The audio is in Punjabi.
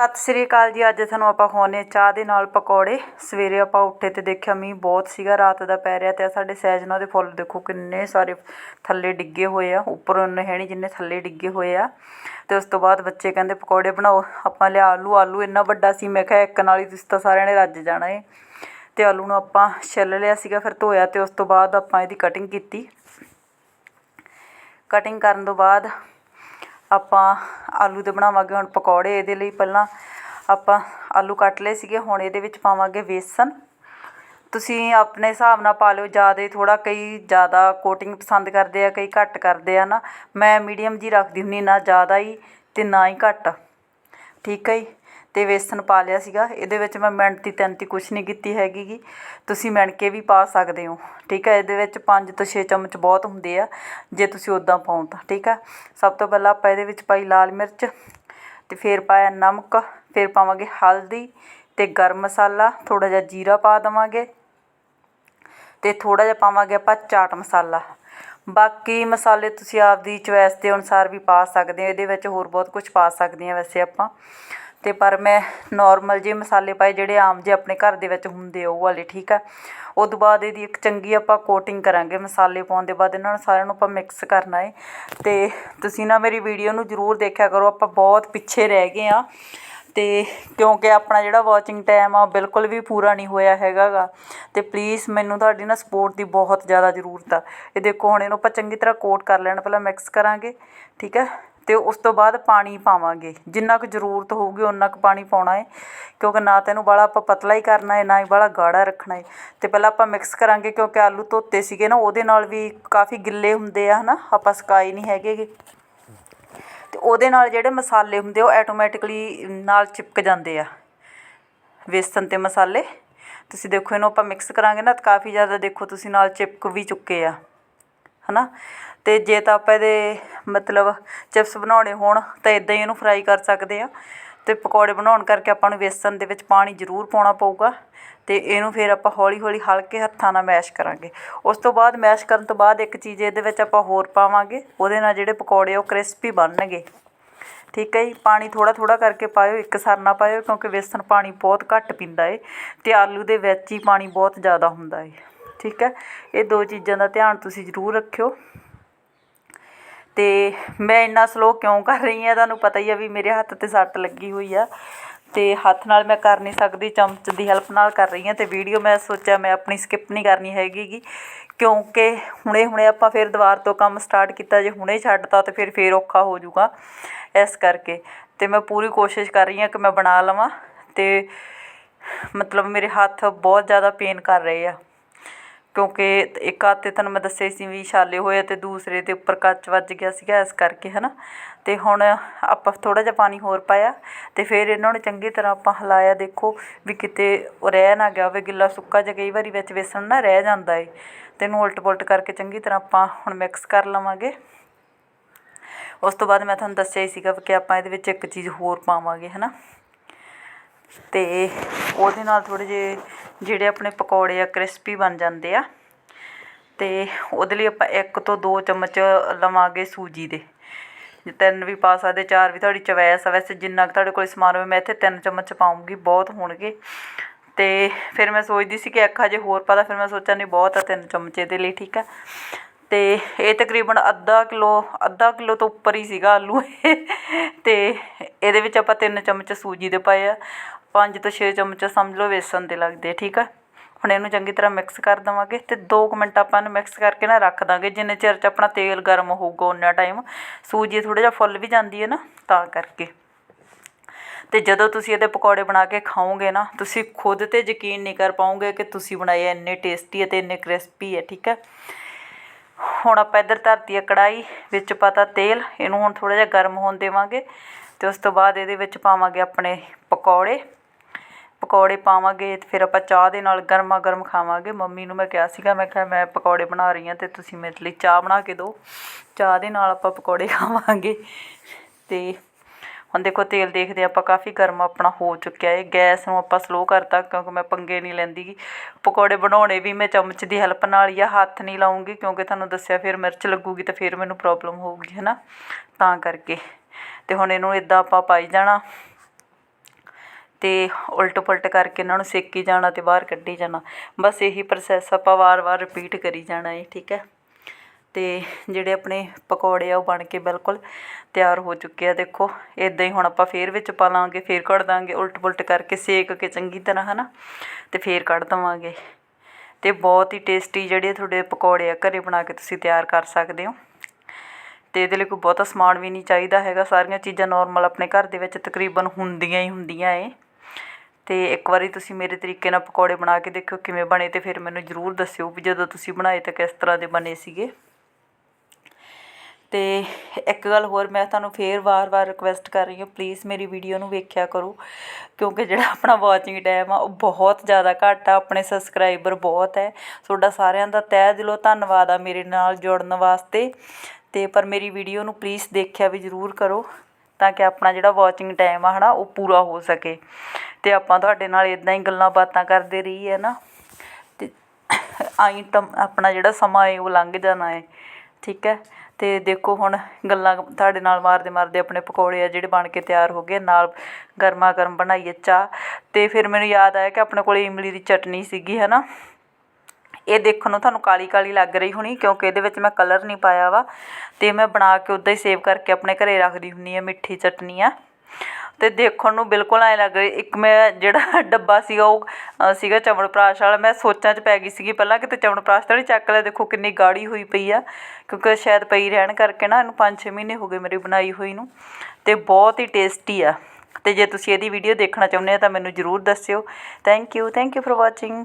ਸਤਿ ਸ੍ਰੀ ਅਕਾਲ ਜੀ, ਅੱਜ ਤੁਹਾਨੂੰ ਆਪਾਂ ਖਵਾਉਂਦੇ ਚਾਹ ਦੇ ਨਾਲ ਪਕੌੜੇ। ਸਵੇਰੇ ਆਪਾਂ ਉੱਠੇ ਤੇ ਦੇਖਿਆ ਮੀਂਹ ਬਹੁਤ ਸੀਗਾ, ਰਾਤ ਦਾ ਪੈ ਰਿਹਾ ਤੇ ਸਾਡੇ ਸਹਿਜਨਾ ਦੇ ਫੁੱਲ ਦੇਖੋ ਕਿੰਨੇ ਸਾਰੇ ਥੱਲੇ ਡਿੱਗੇ ਹੋਏ ਆ, ਉੱਪਰ ਉਹਨੇ ਹੈ ਨਹੀਂ ਜਿੰਨੇ ਥੱਲੇ ਡਿੱਗੇ ਹੋਏ ਆ। ਤੇ ਉਸ ਤੋਂ ਬਾਅਦ ਬੱਚੇ ਕਹਿੰਦੇ ਪਕੌੜੇ ਬਣਾਓ, ਆਪਾਂ ਲਿਆ ਆਲੂ ਆਲੂ ਇੰਨਾ ਵੱਡਾ ਸੀ, ਮੈਂ ਕਿਹਾ ਇੱਕ ਨਾਲ ਹੀ ਤੁਸੀਂ ਤਾਂ ਸਾਰਿਆਂ ਨੇ ਰੱਜ ਜਾਣਾ ਏ। ਤੇ ਆਲੂ ਨੂੰ ਆਪਾਂ ਛਿੱਲ ਲਿਆ ਸੀਗਾ, ਫਿਰ ਧੋਇਆ ਤੇ ਉਸ ਤੋਂ ਬਾਅਦ ਆਪਾਂ ਇਹਦੀ ਕਟਿੰਗ ਕੀਤੀ। ਕਟਿੰਗ ਕਰਨ ਤੋਂ ਬਾਅਦ ਆਪਾਂ ਆਲੂ ਦੇ ਬਣਾਵਾਂਗੇ ਹੁਣ ਪਕੌੜੇ ਇਹਦੇ ਲਈ ਪਹਿਲਾਂ ਆਪਾਂ ਆਲੂ ਕੱਟ ਲਏ ਸੀਗੇ, ਹੁਣ ਇਹਦੇ ਵਿੱਚ ਪਾਵਾਂਗੇ ਵੇਸਣ। ਤੁਸੀਂ ਆਪਣੇ ਹਿਸਾਬ ਨਾਲ ਪਾ ਲਿਓ, ਜ਼ਿਆਦਾ ਥੋੜ੍ਹਾ ਕਈ ਜ਼ਿਆਦਾ ਕੋਟਿੰਗ ਪਸੰਦ ਕਰਦੇ ਆ, ਕਈ ਘੱਟ ਕਰਦੇ ਆ ਨਾ। ਮੈਂ ਮੀਡੀਅਮ ਜਿਹੀ ਰੱਖਦੀ ਹੁੰਦੀ ਨਾ ਜ਼ਿਆਦਾ ਹੀ ਅਤੇ ਨਾ ਹੀ ਘੱਟ। ਠੀਕ ਹੈ ਜੀ? ਅਤੇ ਵੇਸਣ ਪਾ ਲਿਆ ਸੀਗਾ। ਇਹਦੇ ਵਿੱਚ ਮੈਂ ਮਿਹਨਤੀ ਤੈਨਤੀ ਕੁਛ ਨਹੀਂ ਕੀਤੀ ਹੈਗੀ ਗੀ। ਤੁਸੀਂ ਮਿਣ ਕੇ ਵੀ ਪਾ ਸਕਦੇ ਹੋ, ਠੀਕ ਹੈ ਇਹਦੇ ਵਿੱਚ ਪੰਜ ਤੋਂ ਛੇ ਚਮਚ ਬਹੁਤ ਹੁੰਦੇ ਆ, ਜੇ ਤੁਸੀਂ ਉੱਦਾਂ ਪਾਓ ਤਾਂ, ਠੀਕ ਆ? ਸਭ ਤੋਂ ਪਹਿਲਾਂ ਆਪਾਂ ਇਹਦੇ ਵਿੱਚ ਪਾਈ ਲਾਲ ਮਿਰਚ ਅਤੇ ਫਿਰ ਪਾਇਆ ਨਮਕ, ਫਿਰ ਪਾਵਾਂਗੇ ਹਲਦੀ ਅਤੇ ਗਰਮ ਮਸਾਲਾ, ਥੋੜ੍ਹਾ ਜਿਹਾ ਜੀਰਾ ਪਾ ਦੇਵਾਂਗੇ ਅਤੇ ਥੋੜ੍ਹਾ ਜਿਹਾ ਪਾਵਾਂਗੇ ਆਪਾਂ ਚਾਟ ਮਸਾਲਾ। ਬਾਕੀ ਮਸਾਲੇ ਤੁਸੀਂ ਆਪਦੀ ਚੋਇਸ ਦੇ ਅਨੁਸਾਰ ਵੀ ਪਾ ਸਕਦੇ ਹੋ, ਇਹਦੇ ਵਿੱਚ ਹੋਰ ਬਹੁਤ ਕੁਝ ਪਾ ਸਕਦੇ ਹਾਂ ਵੈਸੇ ਆਪਾਂ। ਅਤੇ ਪਰ ਮੈਂ ਨੋਰਮਲ ਜਿਹੇ ਮਸਾਲੇ ਪਾਏ ਜਿਹੜੇ ਆਮ ਜਿਹੇ ਆਪਣੇ ਘਰ ਦੇ ਵਿੱਚ ਹੁੰਦੇ ਆ, ਉਹ ਵਾਲੇ ਠੀਕ ਆ। ਉਹ ਤੋਂ ਬਾਅਦ ਇਹਦੀ ਇੱਕ ਚੰਗੀ ਆਪਾਂ ਕੋਟਿੰਗ ਕਰਾਂਗੇ ਮਸਾਲੇ ਪਾਉਣ ਦੇ ਬਾਅਦ, ਇਹਨਾਂ ਨੂੰ ਸਾਰਿਆਂ ਨੂੰ ਆਪਾਂ ਮਿਕਸ ਕਰਨਾ ਹੈ ਅਤੇ ਤੁਸੀਂ ਨਾ ਮੇਰੀ ਵੀਡੀਓ ਨੂੰ ਜ਼ਰੂਰ ਦੇਖਿਆ ਕਰੋ, ਆਪਾਂ ਬਹੁਤ ਪਿੱਛੇ ਰਹਿ ਗਏ ਹਾਂ ਅਤੇ ਕਿਉਂਕਿ ਆਪਣਾ ਜਿਹੜਾ ਵਾਚਿੰਗ ਟਾਈਮ ਆ ਬਿਲਕੁਲ ਵੀ ਪੂਰਾ ਨਹੀਂ ਹੋਇਆ ਹੈਗਾ ਗਾ। ਅਤੇ ਪਲੀਜ਼ ਮੈਨੂੰ ਤੁਹਾਡੀ ਨਾ ਸਪੋਰਟ ਦੀ ਬਹੁਤ ਜ਼ਿਆਦਾ ਜ਼ਰੂਰਤ ਆ। ਇਹ ਦੇਖੋ, ਹੁਣ ਇਹਨੂੰ ਆਪਾਂ ਚੰਗੀ ਤਰ੍ਹਾਂ ਕੋਟ ਕਰ ਲੈਣਾ, ਪਹਿਲਾਂ ਮਿਕਸ ਕਰਾਂਗੇ, ਠੀਕ ਹੈ ਅਤੇ ਉਸ ਤੋਂ ਬਾਅਦ ਪਾਣੀ ਪਾਵਾਂਗੇ। ਜਿੰਨਾ ਕੁ ਜ਼ਰੂਰਤ ਹੋਊਗੀ ਉਨਾ ਕੁ ਪਾਣੀ ਪਾਉਣਾ ਹੈ ਕਿਉਂਕਿ ਨਾ ਤਾਂ ਇਹਨੂੰ ਬਾਹਲਾ ਆਪਾਂ ਪਤਲਾ ਹੀ ਕਰਨਾ ਹੈ ਨਾ ਹੀ ਬਾਹਲਾ ਗਾੜਾ ਰੱਖਣਾ ਹੈ ਅਤੇ ਪਹਿਲਾਂ ਆਪਾਂ ਮਿਕਸ ਕਰਾਂਗੇ ਕਿਉਂਕਿ ਆਲੂ ਧੋਤੇ ਸੀਗੇ ਨਾ, ਉਹਦੇ ਨਾਲ ਵੀ ਕਾਫੀ ਗਿੱਲੇ ਹੁੰਦੇ ਆ ਹੈ ਨਾ ਆਪਾਂ ਸੁਕਾਏ ਨਹੀਂ ਹੈਗੇ ਗੇ। ਅਤੇ ਉਹਦੇ ਨਾਲ ਜਿਹੜੇ ਮਸਾਲੇ ਹੁੰਦੇ ਉਹ ਐਟੋਮੈਟਿਕਲੀ ਨਾਲ ਚਿਪਕ ਜਾਂਦੇ ਆ। ਵੇਸਣ ਅਤੇ ਮਸਾਲੇ। ਤੁਸੀਂ ਦੇਖੋ, ਇਹਨੂੰ ਆਪਾਂ ਮਿਕਸ ਕਰਾਂਗੇ ਨਾ, ਤਾਂ ਕਾਫੀ ਜ਼ਿਆਦਾ ਦੇਖੋ, ਤੁਸੀਂ ਨਾਲ ਚਿਪਕ ਵੀ ਚੁੱਕੇ ਆ। ਹੈ ਨਾ ਅਤੇ ਜੇ ਤਾਂ ਆਪਾਂ ਇਹਦੇ ਮਤਲਬ ਚਿਪਸ ਬਣਾਉਣੇ ਹੋਣ, ਤਾਂ ਇੱਦਾਂ ਹੀ ਇਹਨੂੰ ਫਰਾਈ ਕਰ ਸਕਦੇ ਹਾਂ ਅਤੇ ਪਕੌੜੇ ਬਣਾਉਣ ਕਰਕੇ ਆਪਾਂ ਨੂੰ ਬੇਸਣ ਦੇ ਵਿੱਚ ਪਾਣੀ ਜ਼ਰੂਰ ਪਾਉਣਾ ਪਊਗਾ। ਅਤੇ ਇਹਨੂੰ ਫਿਰ ਆਪਾਂ ਹੌਲੀ ਹੌਲੀ ਹਲਕੇ ਹੱਥਾਂ ਨਾਲ ਮੈਸ਼ ਕਰਾਂਗੇ। ਉਸ ਤੋਂ ਬਾਅਦ ਮੈਸ਼ ਕਰਨ ਤੋਂ ਬਾਅਦ ਇੱਕ ਚੀਜ਼ ਇਹਦੇ ਵਿੱਚ ਆਪਾਂ ਹੋਰ ਪਾਵਾਂਗੇ। ਉਹਦੇ ਨਾਲ ਜਿਹੜੇ ਪਕੌੜੇ ਉਹ ਕ੍ਰਿਸਪੀ ਬਣਨਗੇ। ਠੀਕ ਹੈ ਜੀ? ਪਾਣੀ ਥੋੜ੍ਹਾ ਥੋੜ੍ਹਾ ਕਰਕੇ ਪਾਇਓ, ਇੱਕ ਸਾਰ ਨਾ ਪਾਇਓ, ਕਿਉਂਕਿ ਵੇਸਣ ਪਾਣੀ ਬਹੁਤ ਘੱਟ ਪੀਂਦਾ ਏ। ਅਤੇ ਆਲੂ ਦੇ ਵਿੱਚ ਹੀ ਪਾਣੀ ਬਹੁਤ ਜ਼ਿਆਦਾ ਹੁੰਦਾ ਏ। ਠੀਕ ਹੈ? ਇਹ ਦੋ ਚੀਜ਼ਾਂ ਦਾ ਧਿਆਨ ਤੁਸੀਂ ਜ਼ਰੂਰ ਰੱਖਿਓ। ਅਤੇ ਮੈਂ ਇੰਨਾ ਸਲੋ ਕਿਉਂ ਕਰ ਰਹੀ ਹਾਂ? ਤੁਹਾਨੂੰ ਪਤਾ ਹੀ ਆ ਵੀ ਮੇਰੇ ਹੱਥ 'ਤੇ ਸੱਟ ਲੱਗੀ ਹੋਈ ਆ। ਅਤੇ ਹੱਥ ਨਾਲ ਮੈਂ ਕਰ ਨਹੀਂ ਸਕਦੀ, ਚਮਚ ਦੀ ਹੈਲਪ ਨਾਲ ਕਰ ਰਹੀ ਹਾਂ। ਅਤੇ ਵੀਡੀਓ ਮੈਂ ਸੋਚਿਆ ਮੈਂ ਆਪਣੀ ਸਕਿਪ ਨਹੀਂ ਕਰਨੀ ਹੈਗੀ ਕਿਉਂਕਿ ਹੁਣੇ ਹੁਣੇ ਆਪਾਂ ਫਿਰ ਦੁਬਾਰ ਤੋਂ ਕੰਮ ਸਟਾਰਟ ਕੀਤਾ, ਜੇ ਹੁਣੇ ਛੱਡਤਾ ਤਾਂ ਫਿਰ ਫਿਰ ਔਖਾ ਹੋ ਜਾਊਗਾ ਇਸ ਕਰਕੇ। ਅਤੇ ਮੈਂ ਪੂਰੀ ਕੋਸ਼ਿਸ਼ ਕਰ ਰਹੀ ਹਾਂ ਕਿ ਮੈਂ ਬਣਾ ਲਵਾਂ। ਅਤੇ ਮਤਲਬ ਮੇਰੇ ਹੱਥ ਬਹੁਤ ਜ਼ਿਆਦਾ ਪੇਨ ਕਰ ਰਹੇ ਆ। ਕਿਉਂਕਿ ਇੱਕ ਹੱਥ 'ਤੇ ਤੁਹਾਨੂੰ ਮੈਂ ਦੱਸਿਆ ਸੀ ਵੀ ਛਾਲੇ ਹੋਏ ਅਤੇ ਦੂਸਰੇ ਦੇ ਉੱਪਰ ਕੱਚ ਵੱਜ ਗਿਆ ਸੀਗਾ ਇਸ ਕਰਕੇ ਹੈ ਨਾ ਅਤੇ ਹੁਣ ਆਪਾਂ ਥੋੜ੍ਹਾ ਜਿਹਾ ਪਾਣੀ ਹੋਰ ਪਾਇਆ ਅਤੇ ਫਿਰ ਇਹਨਾਂ ਨੂੰ ਚੰਗੀ ਤਰ੍ਹਾਂ ਆਪਾਂ ਹਿਲਾਇਆ ਦੇਖੋ ਵੀ ਕਿਤੇ ਉਹ ਰਹਿ ਨਾ ਗਿਆ ਹੋਵੇ, ਗਿੱਲਾ ਸੁੱਕਾ ਜਿਹਾ ਕਈ ਵਾਰੀ ਵਿੱਚ ਵੇਸਣ ਨਾ ਰਹਿ ਜਾਂਦਾ ਏ। ਅਤੇ ਇਹਨੂੰ ਉਲਟ ਪੁਲਟ ਕਰਕੇ ਚੰਗੀ ਤਰ੍ਹਾਂ ਆਪਾਂ ਹੁਣ ਮਿਕਸ ਕਰ ਲਵਾਂਗੇ। ਉਸ ਤੋਂ ਬਾਅਦ ਮੈਂ ਤੁਹਾਨੂੰ ਦੱਸਿਆ ਹੀ ਸੀਗਾ ਕਿ ਆਪਾਂ ਇਹਦੇ ਵਿੱਚ ਇੱਕ ਚੀਜ਼ ਹੋਰ ਪਾਵਾਂਗੇ ਹੈ ਨਾ ਅਤੇ ਉਹਦੇ ਨਾਲ ਥੋੜ੍ਹੇ ਜਿਹੇ ਜਿਹੜੇ ਆਪਣੇ ਪਕੌੜੇ ਆ ਕ੍ਰਿਸਪੀ ਬਣ ਜਾਂਦੇ ਆ। ਅਤੇ ਉਹਦੇ ਲਈ ਆਪਾਂ ਇੱਕ ਤੋਂ ਦੋ ਚਮਚ ਲਵਾਂਗੇ ਸੂਜੀ ਦੇ। ਤਿੰਨ ਵੀ ਪਾ ਸਕਦੇ, ਚਾਰ ਵੀ, ਤੁਹਾਡੀ ਚਵੈਸ ਆ। ਵੈਸੇ ਜਿੰਨਾ ਕੁ ਤੁਹਾਡੇ ਕੋਲ ਸਮਾਨ ਹੋਵੇ, ਮੈਂ ਇੱਥੇ ਤਿੰਨ ਚਮਚ ਪਾਊਂਗੀ, ਬਹੁਤ ਹੋਣਗੇ। ਅਤੇ ਫਿਰ ਮੈਂ ਸੋਚਦੀ ਸੀ ਕਿ ਇੱਕ ਹਜੇ ਹੋਰ ਪਾ ਫਿਰ ਮੈਂ ਸੋਚਿਆ ਨਹੀਂ, ਬਹੁਤ ਆ ਤਿੰਨ ਚਮਚ ਇਹਦੇ ਲਈ, ਠੀਕ ਆ। ਅਤੇ ਇਹ ਤਕਰੀਬਨ ਅੱਧਾ ਕਿਲੋ ਅੱਧਾ ਕਿਲੋ ਤੋਂ ਉੱਪਰ ਹੀ ਸੀਗਾ ਆਲੂ ਇਹ। ਅਤੇ ਇਹਦੇ ਵਿੱਚ ਆਪਾਂ ਤਿੰਨ ਚਮਚ ਸੂਜੀ ਦੇ ਪਾਏ ਆ। ਪੰਜ ਤੋਂ ਛੇ ਚਮਚ ਸਮਝ ਲਓ ਵੇਸਣ ਦੇ ਲੱਗਦੇ ਠੀਕ ਆ? ਹੁਣ ਇਹਨੂੰ ਚੰਗੀ ਤਰ੍ਹਾਂ ਮਿਕਸ ਕਰ ਦੇਵਾਂਗੇ ਅਤੇ ਦੋ ਕੁ ਮਿੰਟ ਆਪਾਂ ਇਹਨੂੰ ਮਿਕਸ ਕਰਕੇ ਨਾ ਰੱਖ ਦਾਂਗੇ। ਜਿੰਨੇ ਚਿਰ 'ਚ ਆਪਣਾ ਤੇਲ ਗਰਮ ਹੋਊਗਾ ਉਨਾ ਟਾਈਮ ਸੂਜੀ ਥੋੜ੍ਹਾ ਜਿਹਾ ਫੁੱਲ ਵੀ ਜਾਂਦੀ ਹੈ ਨਾ, ਤਾਂ ਕਰਕੇ। ਅਤੇ ਜਦੋਂ ਤੁਸੀਂ ਇਹਦੇ ਪਕੌੜੇ ਬਣਾ ਕੇ ਖਾਓਗੇ ਨਾ, ਤੁਸੀਂ ਖੁਦ 'ਤੇ ਯਕੀਨ ਨਹੀਂ ਕਰ ਪਾਓਗੇ ਕਿ ਤੁਸੀਂ ਬਣਾਏ ਇੰਨੇ ਟੇਸਟੀ ਅਤੇ ਇੰਨੇ ਕ੍ਰਿਸਪੀ ਹੈ ਠੀਕ ਹੈ ਹੁਣ ਆਪਾਂ ਇੱਧਰ ਧਰਤੀ ਹੈ ਕੜਾਹੀ ਵਿੱਚ ਪਾਤਾ ਤੇਲ, ਇਹਨੂੰ ਹੁਣ ਥੋੜ੍ਹਾ ਜਿਹਾ ਗਰਮ ਹੋਣ ਦੇਵਾਂਗੇ ਅਤੇ ਉਸ ਤੋਂ ਬਾਅਦ ਇਹਦੇ ਵਿੱਚ ਪਾਵਾਂਗੇ ਆਪਣੇ ਪਕੌੜੇ। ਪਕੌੜੇ ਪਾਵਾਂਗੇ ਅਤੇ ਫਿਰ ਆਪਾਂ ਚਾਹ ਦੇ ਨਾਲ ਗਰਮਾ ਗਰਮ ਖਾਵਾਂਗੇ। ਮੰਮੀ ਨੂੰ ਮੈਂ ਕਿਹਾ ਸੀਗਾ, ਮੈਂ ਕਿਹਾ ਮੈਂ ਪਕੌੜੇ ਬਣਾ ਰਹੀ ਹਾਂ ਅਤੇ ਤੁਸੀਂ ਮੇਰੇ ਲਈ ਚਾਹ ਬਣਾ ਕੇ ਦਿਓ। ਚਾਹ ਦੇ ਨਾਲ ਆਪਾਂ ਪਕੌੜੇ ਖਾਵਾਂਗੇ। ਅਤੇ ਹੁਣ ਦੇਖੋ ਤੇਲ ਦੇਖਦੇ ਆਪਾਂ ਕਾਫੀ ਗਰਮ ਆਪਣਾ ਹੋ ਚੁੱਕਿਆ ਹੈ ਗੈਸ ਨੂੰ ਆਪਾਂ ਸਲੋ ਕਰਤਾ ਕਿਉਂਕਿ ਮੈਂ ਪੰਗੇ ਨਹੀਂ ਲੈਂਦੀ। ਗੀ ਪਕੌੜੇ ਬਣਾਉਣੇ ਵੀ ਮੈਂ ਚਮਚ ਦੀ ਹੈਲਪ ਨਾਲ ਹੀ ਆ ਹੱਥ ਨਹੀਂ ਲਾਉਂਗੀ ਕਿਉਂਕਿ ਤੁਹਾਨੂੰ ਦੱਸਿਆ ਫਿਰ ਮਿਰਚ ਲੱਗੂਗੀ ਤਾਂ ਫਿਰ ਮੈਨੂੰ ਪ੍ਰੋਬਲਮ ਹੋਊਗੀ ਹੈ ਨਾ ਤਾਂ ਕਰਕੇ। ਅਤੇ ਹੁਣ ਇਹਨੂੰ ਇੱਦਾਂ ਆਪਾਂ ਪਾਈ ਜਾਣਾ। ਅਤੇ ਉਲਟ ਪੁਲਟ ਕਰਕੇ ਇਹਨਾਂ ਨੂੰ ਸੇਕੀ ਜਾਣਾ ਅਤੇ ਬਾਹਰ ਕੱਢੀ ਜਾਣਾ। ਬਸ ਇਹੀ ਪ੍ਰੋਸੈਸ ਆਪਾਂ ਵਾਰ-ਵਾਰ ਰਿਪੀਟ ਕਰੀ ਜਾਣਾ ਹੈ ਠੀਕ ਹੈ? ਅਤੇ ਜਿਹੜੇ ਆਪਣੇ ਪਕੌੜੇ ਆ ਉਹ ਬਣ ਕੇ ਬਿਲਕੁਲ ਤਿਆਰ ਹੋ ਚੁੱਕੇ ਆ, ਦੇਖੋ। ਇੱਦਾਂ ਹੀ ਹੁਣ ਆਪਾਂ ਫੇਰ ਵਿੱਚ ਪਾ ਲਾਂਗੇ, ਫੇਰ ਕੱਢ ਦਾਂਗੇ ਉਲਟ ਪੁਲਟ ਕਰਕੇ ਸੇਕ ਕੇ ਚੰਗੀ ਤਰ੍ਹਾਂ ਹੈ ਨਾ ਅਤੇ ਫੇਰ ਕੱਢ ਦੇਵਾਂਗੇ। ਅਤੇ ਬਹੁਤ ਹੀ ਟੇਸਟੀ ਜਿਹੜੇ ਤੁਹਾਡੇ ਪਕੌੜੇ ਆ, ਘਰੇ ਬਣਾ ਕੇ ਤੁਸੀਂ ਤਿਆਰ ਕਰ ਸਕਦੇ ਹੋ। ਅਤੇ ਇਹਦੇ ਲਈ ਕੋਈ ਬਹੁਤਾ ਸਮਾਨ ਵੀ ਨਹੀਂ ਚਾਹੀਦਾ ਹੈਗਾ। ਸਾਰੀਆਂ ਚੀਜ਼ਾਂ ਨੋਰਮਲ ਆਪਣੇ ਘਰ ਦੇ ਵਿੱਚ ਤਕਰੀਬਨ ਹੁੰਦੀਆਂ ਹੀ ਹੁੰਦੀਆਂ ਏ ਅਤੇ ਇੱਕ ਵਾਰੀ ਤੁਸੀਂ ਮੇਰੇ ਤਰੀਕੇ ਨਾਲ ਪਕੌੜੇ ਬਣਾ ਕੇ ਦੇਖਿਓ ਕਿਵੇਂ ਬਣੇ ਅਤੇ ਫਿਰ ਮੈਨੂੰ ਜ਼ਰੂਰ ਦੱਸਿਓ ਵੀ ਜਦੋਂ ਤੁਸੀਂ ਬਣਾਏ ਤਾਂ ਕਿਸ ਤਰ੍ਹਾਂ ਦੇ ਬਣੇ ਸੀਗੇ। ਅਤੇ ਇੱਕ ਗੱਲ ਹੋਰ ਮੈਂ ਤੁਹਾਨੂੰ ਫੇਰ ਵਾਰ-ਵਾਰ ਰਿਕੁਐਸਟ ਕਰ ਰਹੀ ਹਾਂ ਪਲੀਜ਼ ਮੇਰੀ ਵੀਡੀਓ ਨੂੰ ਵੇਖਿਆ ਕਰੋ, ਕਿਉਂਕਿ ਜਿਹੜਾ ਆਪਣਾ ਵਾਚਿੰਗ ਟਾਈਮ ਆ ਉਹ ਬਹੁਤ ਜ਼ਿਆਦਾ ਘੱਟ ਆ, ਆਪਣੇ ਸਬਸਕ੍ਰਾਈਬਰ ਬਹੁਤ ਹੈ। ਤੁਹਾਡਾ ਸਾਰਿਆਂ ਦਾ ਤਹਿ ਦਿਲੋਂ ਧੰਨਵਾਦ ਆ ਮੇਰੇ ਨਾਲ ਜੁੜਨ ਵਾਸਤੇ। ਅਤੇ ਪਰ ਮੇਰੀ ਵੀਡੀਓ ਨੂੰ ਪਲੀਜ਼ ਦੇਖਿਆ ਵੀ ਜ਼ਰੂਰ ਕਰੋ, ਤਾਂ ਕਿ ਆਪਣਾ ਜਿਹੜਾ ਵਾਚਿੰਗ ਟਾਈਮ ਆ ਹੈ ਨਾ ਉਹ ਪੂਰਾ ਹੋ ਸਕੇ। ਅਤੇ ਆਪਾਂ ਤੁਹਾਡੇ ਨਾਲ ਇੱਦਾਂ ਹੀ ਗੱਲਾਂ ਬਾਤਾਂ ਕਰਦੇ ਰਹੀਏ ਨਾ? ਅਤੇ ਆਈ ਤਾਂ ਆਪਣਾ ਜਿਹੜਾ ਸਮਾਂ ਹੈ ਉਹ ਲੰਘ ਜਾਣਾ ਹੈ ਠੀਕ ਹੈ? ਅਤੇ ਦੇਖੋ ਹੁਣ ਗੱਲਾਂ ਤੁਹਾਡੇ ਨਾਲ ਮਾਰਦੇ ਮਾਰਦੇ ਆਪਣੇ ਪਕੌੜੇ ਆ ਜਿਹੜੇ ਬਣ ਕੇ ਤਿਆਰ ਹੋ ਗਏ, ਨਾਲ ਗਰਮਾ ਗਰਮ ਬਣਾਈਏ ਚਾਹ। ਅਤੇ ਫਿਰ ਮੈਨੂੰ ਯਾਦ ਆਇਆ ਕਿ ਆਪਣੇ ਕੋਲ ਇਮਲੀ ਦੀ ਚਟਨੀ ਸੀਗੀ, ਹੈ ਨਾ? ਇਹ ਦੇਖਣ ਨੂੰ ਤੁਹਾਨੂੰ ਕਾਲੀ ਕਾਲੀ ਲੱਗ ਰਹੀ ਹੋਣੀ, ਕਿਉਂਕਿ ਇਹਦੇ ਵਿੱਚ ਮੈਂ ਕਲਰ ਨਹੀਂ ਪਾਇਆ ਵਾ। ਅਤੇ ਮੈਂ ਬਣਾ ਕੇ ਉੱਦਾਂ ਹੀ ਸੇਵ ਕਰਕੇ ਆਪਣੇ ਘਰੇ ਰੱਖਦੀ ਹੁੰਦੀ ਹਾਂ, ਮਿੱਠੀ ਚਟਨੀ ਆ। ਅਤੇ ਦੇਖਣ ਨੂੰ ਬਿਲਕੁਲ ਐਂ ਲੱਗ ਰਹੀ ਇੱਕ ਮੈਂ ਜਿਹੜਾ ਡੱਬਾ ਸੀਗਾ ਉਹ ਅ, ਸੀਗਾ ਚਵਣਪ੍ਰਾਸ਼ ਵਾਲਾ ਮੈਂ ਸੋਚਾਂ 'ਚ ਪੈ ਗਈ ਸੀਗੀ ਪਹਿਲਾਂ ਕਿਤੇ ਚਵਣਪ੍ਰਾਸ਼ ਤਾਂ ਨਹੀਂ ਚੱਕ ਲਿਆ ਦੇਖੋ ਕਿੰਨੀ ਗਾੜੀ ਹੋਈ ਪਈ ਆ ਕਿਉਂਕਿ ਸ਼ਾਇਦ ਪਈ ਰਹਿਣ ਕਰਕੇ ਨਾ ਇਹਨੂੰ ਪੰਜ ਛੇ ਮਹੀਨੇ ਹੋ ਗਏ ਮੇਰੀ ਬਣਾਈ ਹੋਈ ਨੂੰ ਅਤੇ ਬਹੁਤ ਹੀ ਟੇਸਟੀ ਆ ਅਤੇ ਜੇ ਤੁਸੀਂ ਇਹਦੀ ਵੀਡੀਓ ਦੇਖਣਾ ਚਾਹੁੰਦੇ ਹੋ ਤਾਂ ਮੈਨੂੰ ਜ਼ਰੂਰ ਦੱਸਿਓ thank you thank you for watching